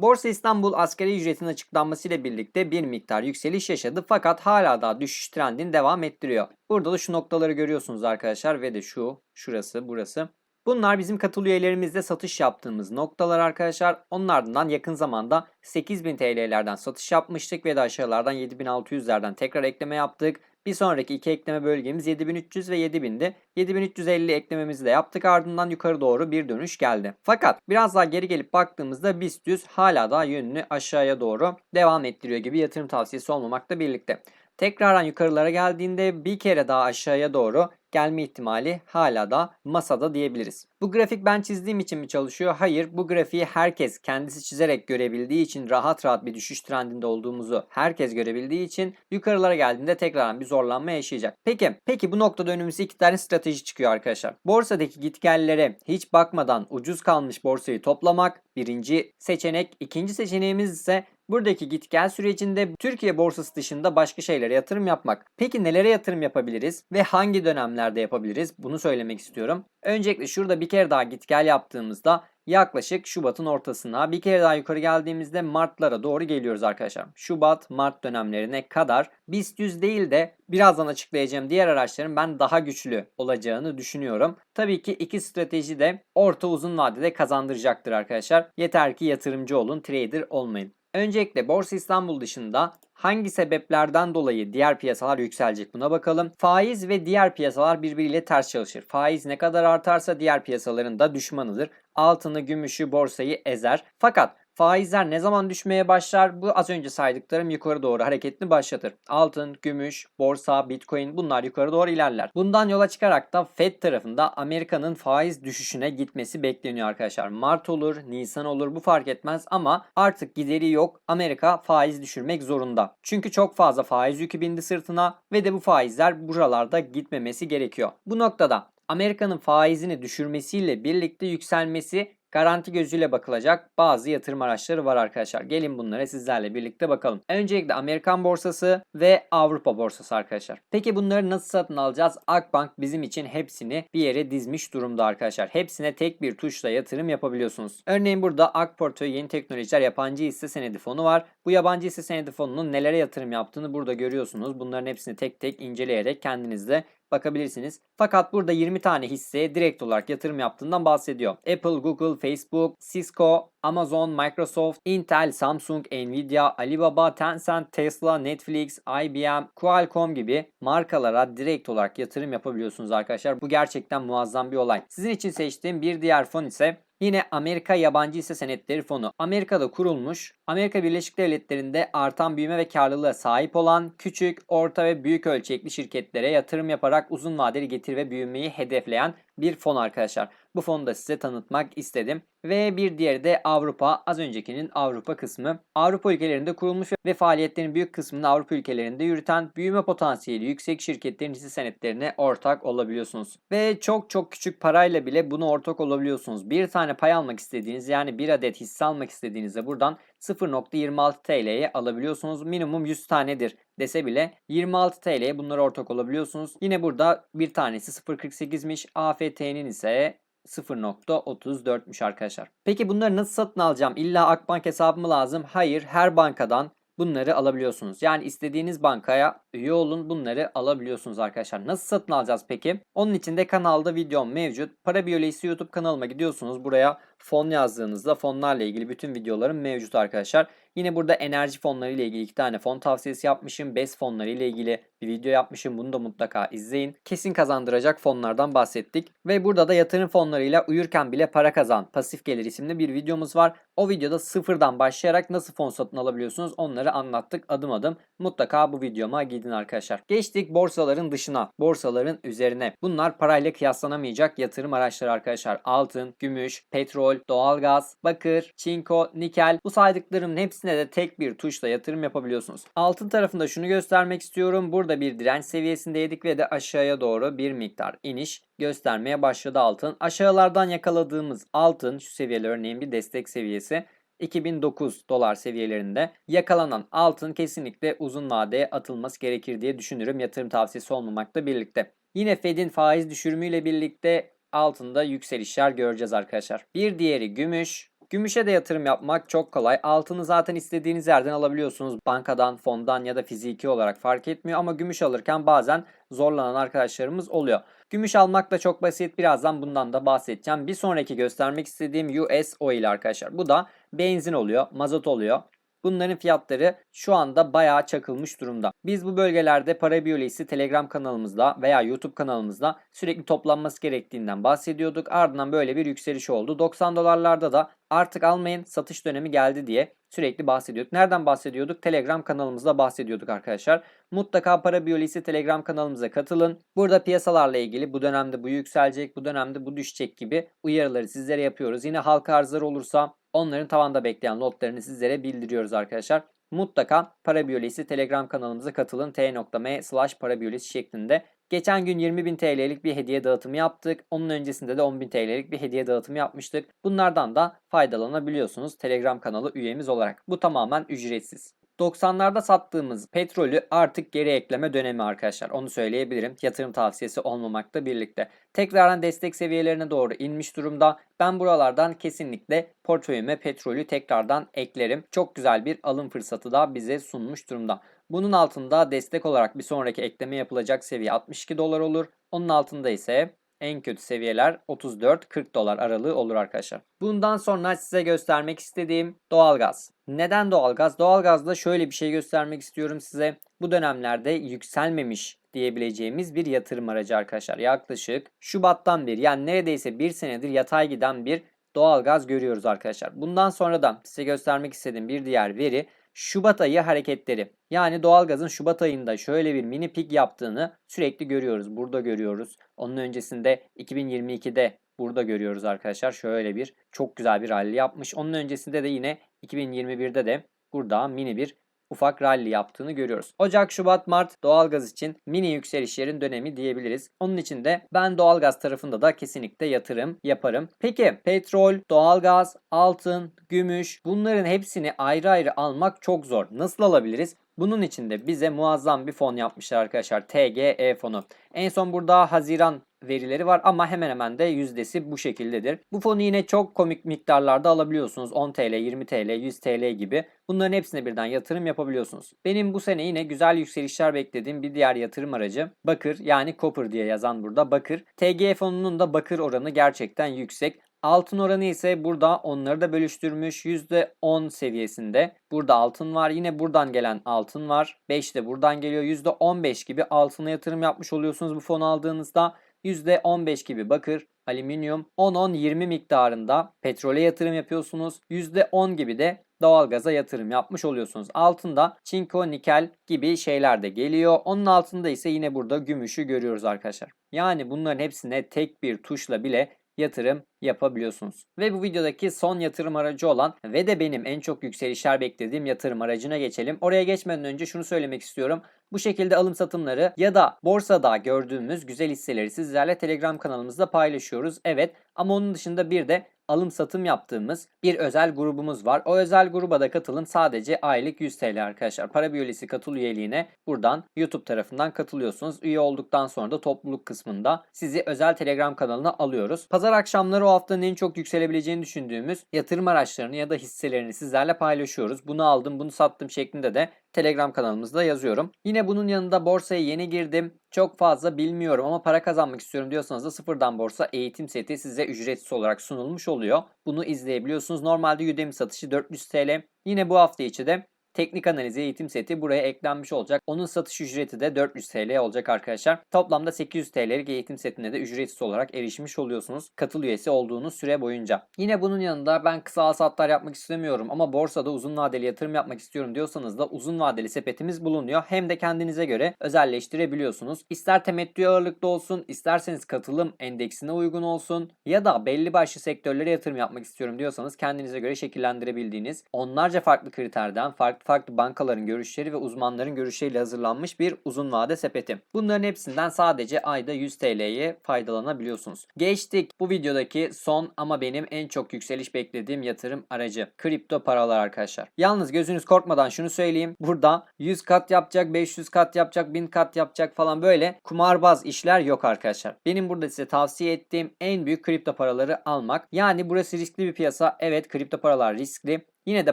Borsa İstanbul asgari ücretin açıklanmasıyla birlikte bir miktar yükseliş yaşadı fakat hala daha düşüş trendini devam ettiriyor. Burada da şu noktaları görüyorsunuz arkadaşlar ve de şu, şurası, burası. Bunlar bizim katıl üyelerimizde satış yaptığımız noktalar arkadaşlar. Onun ardından yakın zamanda 8000 TL'lerden satış yapmıştık ve de aşağılardan 7600'lerden tekrar ekleme yaptık. Bir sonraki iki ekleme bölgemiz 7300 ve 7000'di. 7350 eklememizi de yaptık ardından yukarı doğru bir dönüş geldi. Fakat biraz daha geri gelip baktığımızda BIST 100 hala daha yönünü aşağıya doğru devam ettiriyor gibi yatırım tavsiyesi olmamakla birlikte. Tekrardan yukarılara geldiğinde bir kere daha aşağıya doğru gelme ihtimali hala da masada diyebiliriz. Bu grafik ben çizdiğim için mi çalışıyor? Hayır. Bu grafiği herkes kendisi çizerek görebildiği için rahat rahat bir düşüş trendinde olduğumuzu herkes görebildiği için yukarılara geldiğinde tekrardan bir zorlanma yaşayacak. Peki, peki bu noktada önümüze iki tane strateji çıkıyor arkadaşlar. Borsadaki gitgellere hiç bakmadan ucuz kalmış borsayı toplamak birinci seçenek. İkinci seçeneğimiz ise Buradaki git gel sürecinde Türkiye borsası dışında başka şeylere yatırım yapmak. Peki nelere yatırım yapabiliriz ve hangi dönemlerde yapabiliriz? Bunu söylemek istiyorum. Öncelikle şurada bir kere daha git gel yaptığımızda yaklaşık Şubat'ın ortasına bir kere daha yukarı geldiğimizde Mart'lara doğru geliyoruz arkadaşlar. Şubat, Mart dönemlerine kadar BIST 100 değil de birazdan açıklayacağım diğer araçların ben daha güçlü olacağını düşünüyorum. Tabii ki iki strateji de orta uzun vadede kazandıracaktır arkadaşlar. Yeter ki yatırımcı olun, trader olmayın. Öncelikle Borsa İstanbul dışında hangi sebeplerden dolayı diğer piyasalar yükselecek buna bakalım. Faiz ve diğer piyasalar birbiriyle ters çalışır. Faiz ne kadar artarsa diğer piyasaların da düşmanıdır. Altını, gümüşü, borsayı ezer. Fakat Faizler ne zaman düşmeye başlar? Bu az önce saydıklarım yukarı doğru hareketini başlatır. Altın, gümüş, borsa, bitcoin bunlar yukarı doğru ilerler. Bundan yola çıkarak da Fed tarafında Amerika'nın faiz düşüşüne gitmesi bekleniyor arkadaşlar. Mart olur, Nisan olur bu fark etmez ama artık gideri yok. Amerika faiz düşürmek zorunda. Çünkü çok fazla faiz yükü bindi sırtına ve de bu faizler buralarda gitmemesi gerekiyor. Bu noktada Amerika'nın faizini düşürmesiyle birlikte yükselmesi garanti gözüyle bakılacak bazı yatırım araçları var arkadaşlar. Gelin bunlara sizlerle birlikte bakalım. Öncelikle Amerikan borsası ve Avrupa borsası arkadaşlar. Peki bunları nasıl satın alacağız? Akbank bizim için hepsini bir yere dizmiş durumda arkadaşlar. Hepsine tek bir tuşla yatırım yapabiliyorsunuz. Örneğin burada Ak Portföy Yeni Teknolojiler Yabancı Hisse Senedi Fonu var. Bu yabancı hisse senedi fonunun nelere yatırım yaptığını burada görüyorsunuz. Bunların hepsini tek tek inceleyerek kendiniz de bakabilirsiniz. Fakat burada 20 tane hisseye direkt olarak yatırım yaptığından bahsediyor. Apple, Google, Facebook, Cisco, Amazon, Microsoft, Intel, Samsung, Nvidia, Alibaba, Tencent, Tesla, Netflix, IBM, Qualcomm gibi markalara direkt olarak yatırım yapabiliyorsunuz arkadaşlar. Bu gerçekten muazzam bir olay. Sizin için seçtiğim bir diğer fon ise Yine Amerika Yabancı Hisse Senetleri Fonu. Amerika'da kurulmuş, Amerika Birleşik Devletleri'nde artan büyüme ve karlılığa sahip olan küçük, orta ve büyük ölçekli şirketlere yatırım yaparak uzun vadeli getir ve büyümeyi hedefleyen bir fon arkadaşlar. Bu fonu da size tanıtmak istedim. Ve bir diğeri de Avrupa. Az öncekinin Avrupa kısmı. Avrupa ülkelerinde kurulmuş ve faaliyetlerin büyük kısmını Avrupa ülkelerinde yürüten büyüme potansiyeli yüksek şirketlerin hisse senetlerine ortak olabiliyorsunuz. Ve çok çok küçük parayla bile bunu ortak olabiliyorsunuz. Bir tane pay almak istediğiniz yani bir adet hisse almak istediğinizde buradan 0.26 TL'ye alabiliyorsunuz. Minimum 100 tanedir dese bile 26 TL'ye bunlara ortak olabiliyorsunuz. Yine burada bir tanesi 0.48'miş. AFT'nin ise 0.34'müş arkadaşlar. Peki bunları nasıl satın alacağım? İlla Akbank hesabı mı lazım? Hayır, her bankadan bunları alabiliyorsunuz. Yani istediğiniz bankaya üye olun bunları alabiliyorsunuz arkadaşlar. Nasıl satın alacağız peki? Onun için de kanalda videom mevcut. Para Biyolojisi YouTube kanalıma gidiyorsunuz. Buraya fon yazdığınızda fonlarla ilgili bütün videolarım mevcut arkadaşlar. Yine burada enerji fonları ile ilgili iki tane fon tavsiyesi yapmışım. BES fonları ile ilgili bir video yapmışım. Bunu da mutlaka izleyin. Kesin kazandıracak fonlardan bahsettik. Ve burada da yatırım fonlarıyla uyurken bile para kazan pasif gelir isimli bir videomuz var. O videoda sıfırdan başlayarak nasıl fon satın alabiliyorsunuz onları anlattık adım adım. Mutlaka bu videoma gidin arkadaşlar. Geçtik borsaların dışına, borsaların üzerine. Bunlar parayla kıyaslanamayacak yatırım araçları arkadaşlar. Altın, gümüş, petrol, doğalgaz, bakır, çinko, nikel bu saydıklarımın hepsine de tek bir tuşla yatırım yapabiliyorsunuz. Altın tarafında şunu göstermek istiyorum. Burada bir direnç seviyesindeydik ve de aşağıya doğru bir miktar iniş göstermeye başladı altın. Aşağılardan yakaladığımız altın şu seviyeler örneğin bir destek seviyesi 2009 dolar seviyelerinde yakalanan altın kesinlikle uzun vadeye atılması gerekir diye düşünürüm yatırım tavsiyesi olmamakla birlikte. Yine Fed'in faiz düşürümüyle birlikte altında yükselişler göreceğiz arkadaşlar. Bir diğeri gümüş. Gümüşe de yatırım yapmak çok kolay. Altını zaten istediğiniz yerden alabiliyorsunuz. Bankadan, fondan ya da fiziki olarak fark etmiyor ama gümüş alırken bazen zorlanan arkadaşlarımız oluyor. Gümüş almak da çok basit. Birazdan bundan da bahsedeceğim. Bir sonraki göstermek istediğim US Oil arkadaşlar. Bu da benzin oluyor, mazot oluyor. Bunların fiyatları şu anda bayağı çakılmış durumda. Biz bu bölgelerde para biyolojisi Telegram kanalımızda veya YouTube kanalımızda sürekli toplanması gerektiğinden bahsediyorduk. Ardından böyle bir yükseliş oldu. 90 dolarlarda da artık almayın satış dönemi geldi diye sürekli bahsediyorduk. Nereden bahsediyorduk? Telegram kanalımızda bahsediyorduk arkadaşlar. Mutlaka para biyolojisi Telegram kanalımıza katılın. Burada piyasalarla ilgili bu dönemde bu yükselecek, bu dönemde bu düşecek gibi uyarıları sizlere yapıyoruz. Yine halka arzlar olursa onların tavanda bekleyen notlarını sizlere bildiriyoruz arkadaşlar. Mutlaka para biyolojisi Telegram kanalımıza katılın t.me slash parabiyolojisi şeklinde. Geçen gün 20.000 TL'lik bir hediye dağıtımı yaptık. Onun öncesinde de 10.000 TL'lik bir hediye dağıtımı yapmıştık. Bunlardan da faydalanabiliyorsunuz Telegram kanalı üyemiz olarak. Bu tamamen ücretsiz. 90'larda sattığımız petrolü artık geri ekleme dönemi arkadaşlar. Onu söyleyebilirim. Yatırım tavsiyesi olmamakla birlikte. Tekrardan destek seviyelerine doğru inmiş durumda. Ben buralardan kesinlikle portföyüme petrolü tekrardan eklerim. Çok güzel bir alım fırsatı da bize sunmuş durumda. Bunun altında destek olarak bir sonraki ekleme yapılacak seviye 62 dolar olur. Onun altında ise en kötü seviyeler 34-40 dolar aralığı olur arkadaşlar. Bundan sonra size göstermek istediğim doğalgaz. Neden doğalgaz? Doğalgazda şöyle bir şey göstermek istiyorum size. Bu dönemlerde yükselmemiş diyebileceğimiz bir yatırım aracı arkadaşlar. Yaklaşık Şubat'tan bir yani neredeyse bir senedir yatay giden bir doğalgaz görüyoruz arkadaşlar. Bundan sonra da size göstermek istediğim bir diğer veri Şubat ayı hareketleri. Yani doğalgazın Şubat ayında şöyle bir mini pik yaptığını sürekli görüyoruz. Burada görüyoruz. Onun öncesinde 2022'de burada görüyoruz arkadaşlar. Şöyle bir çok güzel bir rally yapmış. Onun öncesinde de yine 2021'de de burada mini bir ufak rally yaptığını görüyoruz. Ocak, Şubat, Mart doğalgaz için mini yükselişlerin dönemi diyebiliriz. Onun için de ben doğalgaz tarafında da kesinlikle yatırım yaparım. Peki petrol, doğalgaz, altın, gümüş bunların hepsini ayrı ayrı almak çok zor. Nasıl alabiliriz? Bunun için de bize muazzam bir fon yapmışlar arkadaşlar. TGE fonu. En son burada Haziran verileri var ama hemen hemen de yüzdesi bu şekildedir. Bu fonu yine çok komik miktarlarda alabiliyorsunuz. 10 TL, 20 TL, 100 TL gibi. Bunların hepsine birden yatırım yapabiliyorsunuz. Benim bu sene yine güzel yükselişler beklediğim bir diğer yatırım aracı Bakır yani Copper diye yazan burada Bakır. TGE fonunun da Bakır oranı gerçekten yüksek. Altın oranı ise burada onları da bölüştürmüş. %10 seviyesinde. Burada altın var. Yine buradan gelen altın var. 5 de buradan geliyor. %15 gibi altına yatırım yapmış oluyorsunuz bu fonu aldığınızda. %15 gibi bakır, alüminyum, 10-10-20 miktarında petrole yatırım yapıyorsunuz. %10 gibi de doğalgaza yatırım yapmış oluyorsunuz. Altında çinko, nikel gibi şeyler de geliyor. Onun altında ise yine burada gümüşü görüyoruz arkadaşlar. Yani bunların hepsine tek bir tuşla bile yatırım yapabiliyorsunuz. Ve bu videodaki son yatırım aracı olan ve de benim en çok yükselişler beklediğim yatırım aracına geçelim. Oraya geçmeden önce şunu söylemek istiyorum. Bu şekilde alım satımları ya da borsada gördüğümüz güzel hisseleri sizlerle Telegram kanalımızda paylaşıyoruz. Evet ama onun dışında bir de alım satım yaptığımız bir özel grubumuz var. O özel gruba da katılım sadece aylık 100 TL arkadaşlar. Para biyolojisi katıl üyeliğine buradan YouTube tarafından katılıyorsunuz. Üye olduktan sonra da topluluk kısmında sizi özel Telegram kanalına alıyoruz. Pazar akşamları o haftanın en çok yükselebileceğini düşündüğümüz yatırım araçlarını ya da hisselerini sizlerle paylaşıyoruz. Bunu aldım, bunu sattım şeklinde de Telegram kanalımızda yazıyorum. Yine bunun yanında borsaya yeni girdim. Çok fazla bilmiyorum ama para kazanmak istiyorum diyorsanız da sıfırdan borsa eğitim seti size ücretsiz olarak sunulmuş oluyor. Bunu izleyebiliyorsunuz. Normalde Udemy satışı 400 TL. Yine bu hafta içi de Teknik analizi eğitim seti buraya eklenmiş olacak. Onun satış ücreti de 400 TL olacak arkadaşlar. Toplamda 800 TL'lik eğitim setine de ücretsiz olarak erişmiş oluyorsunuz. Katıl üyesi olduğunuz süre boyunca. Yine bunun yanında ben kısa alsatlar yapmak istemiyorum ama borsada uzun vadeli yatırım yapmak istiyorum diyorsanız da uzun vadeli sepetimiz bulunuyor. Hem de kendinize göre özelleştirebiliyorsunuz. İster temettü ağırlıklı olsun, isterseniz katılım endeksine uygun olsun ya da belli başlı sektörlere yatırım yapmak istiyorum diyorsanız kendinize göre şekillendirebildiğiniz onlarca farklı kriterden farklı farklı bankaların görüşleri ve uzmanların görüşleriyle hazırlanmış bir uzun vade sepeti. Bunların hepsinden sadece ayda 100 TL'ye faydalanabiliyorsunuz. Geçtik bu videodaki son ama benim en çok yükseliş beklediğim yatırım aracı. Kripto paralar arkadaşlar. Yalnız gözünüz korkmadan şunu söyleyeyim. Burada 100 kat yapacak, 500 kat yapacak, 1000 kat yapacak falan böyle kumarbaz işler yok arkadaşlar. Benim burada size tavsiye ettiğim en büyük kripto paraları almak. Yani burası riskli bir piyasa. Evet kripto paralar riskli. Yine de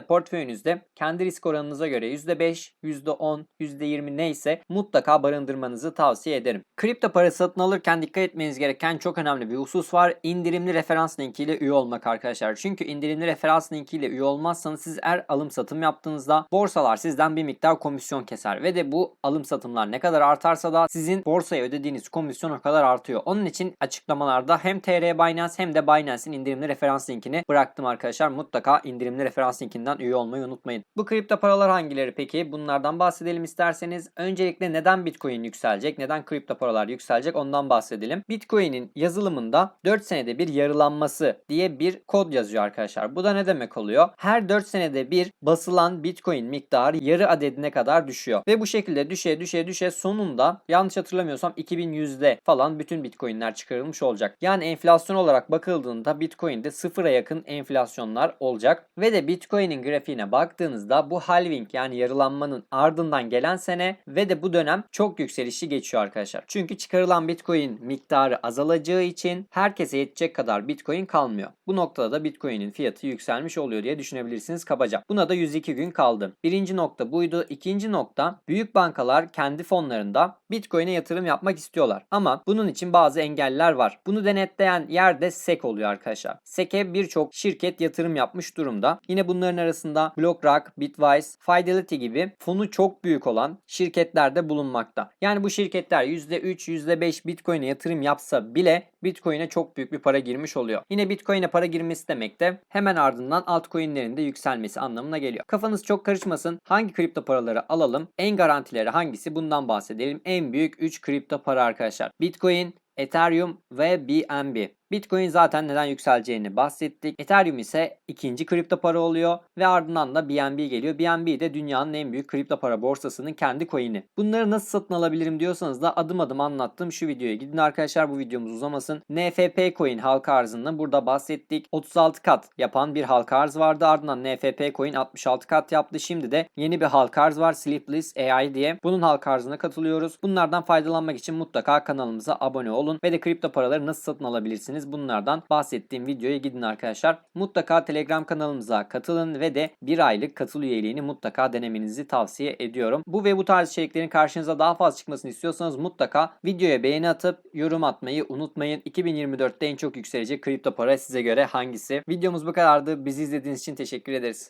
portföyünüzde kendi risk oranınıza göre %5, %10, %20 neyse mutlaka barındırmanızı tavsiye ederim. Kripto para satın alırken dikkat etmeniz gereken çok önemli bir husus var. İndirimli referans linkiyle üye olmak arkadaşlar. Çünkü indirimli referans linkiyle üye olmazsanız siz eğer alım satım yaptığınızda borsalar sizden bir miktar komisyon keser. Ve de bu alım satımlar ne kadar artarsa da sizin borsaya ödediğiniz komisyon o kadar artıyor. Onun için açıklamalarda hem TR Binance hem de Binance'in indirimli referans linkini bıraktım arkadaşlar. Mutlaka indirimli referans linkinden üye olmayı unutmayın. Bu kripto paralar hangileri peki? Bunlardan bahsedelim isterseniz. Öncelikle neden Bitcoin yükselecek? Neden kripto paralar yükselecek? Ondan bahsedelim. Bitcoin'in yazılımında 4 senede bir yarılanması diye bir kod yazıyor arkadaşlar. Bu da ne demek oluyor? Her 4 senede bir basılan Bitcoin miktarı yarı adedine kadar düşüyor. Ve bu şekilde düşe düşe düşe sonunda yanlış hatırlamıyorsam 2100'de falan bütün Bitcoin'ler çıkarılmış olacak. Yani enflasyon olarak bakıldığında Bitcoin'de sıfıra yakın enflasyonlar olacak. Ve de Bitcoin'in grafiğine baktığınızda bu halving yani yarılanmanın ardından gelen sene ve de bu dönem çok yükselişi geçiyor arkadaşlar. Çünkü çıkarılan Bitcoin miktarı azalacağı için herkese yetecek kadar Bitcoin kalmıyor. Bu noktada da Bitcoin'in fiyatı yükselmiş oluyor diye düşünebilirsiniz kabaca. Buna da 102 gün kaldı. Birinci nokta buydu. İkinci nokta büyük bankalar kendi fonlarında Bitcoin'e yatırım yapmak istiyorlar. Ama bunun için bazı engeller var. Bunu denetleyen yer de SEC oluyor arkadaşlar. SEC'e birçok şirket yatırım yapmış durumda. Yine bunların arasında BlockRock, Bitwise, Fidelity gibi fonu çok büyük olan şirketler de bulunmakta. Yani bu şirketler %3, %5 Bitcoin'e yatırım yapsa bile Bitcoin'e çok büyük bir para girmiş oluyor. Yine Bitcoin'e para girmesi demek de hemen ardından altcoin'lerin de yükselmesi anlamına geliyor. Kafanız çok karışmasın. Hangi kripto paraları alalım? En garantileri hangisi? Bundan bahsedelim. En büyük 3 kripto para arkadaşlar. Bitcoin, Ethereum ve BNB. Bitcoin zaten neden yükseleceğini bahsettik. Ethereum ise ikinci kripto para oluyor ve ardından da BNB geliyor. BNB de dünyanın en büyük kripto para borsasının kendi coin'i. Bunları nasıl satın alabilirim diyorsanız da adım adım anlattığım şu videoya gidin arkadaşlar bu videomuz uzamasın. NFP coin halka arzını burada bahsettik. 36 kat yapan bir halka arz vardı. Ardından NFP coin 66 kat yaptı. Şimdi de yeni bir halka arz var Sleepless AI diye. Bunun halka arzına katılıyoruz. Bunlardan faydalanmak için mutlaka kanalımıza abone olun ve de kripto paraları nasıl satın alabilirsiniz bunlardan bahsettiğim videoya gidin arkadaşlar. Mutlaka Telegram kanalımıza katılın ve de bir aylık katıl üyeliğini mutlaka denemenizi tavsiye ediyorum. Bu ve bu tarz içeriklerin karşınıza daha fazla çıkmasını istiyorsanız mutlaka videoya beğeni atıp yorum atmayı unutmayın. 2024'te en çok yükselecek kripto para size göre hangisi? Videomuz bu kadardı. Bizi izlediğiniz için teşekkür ederiz.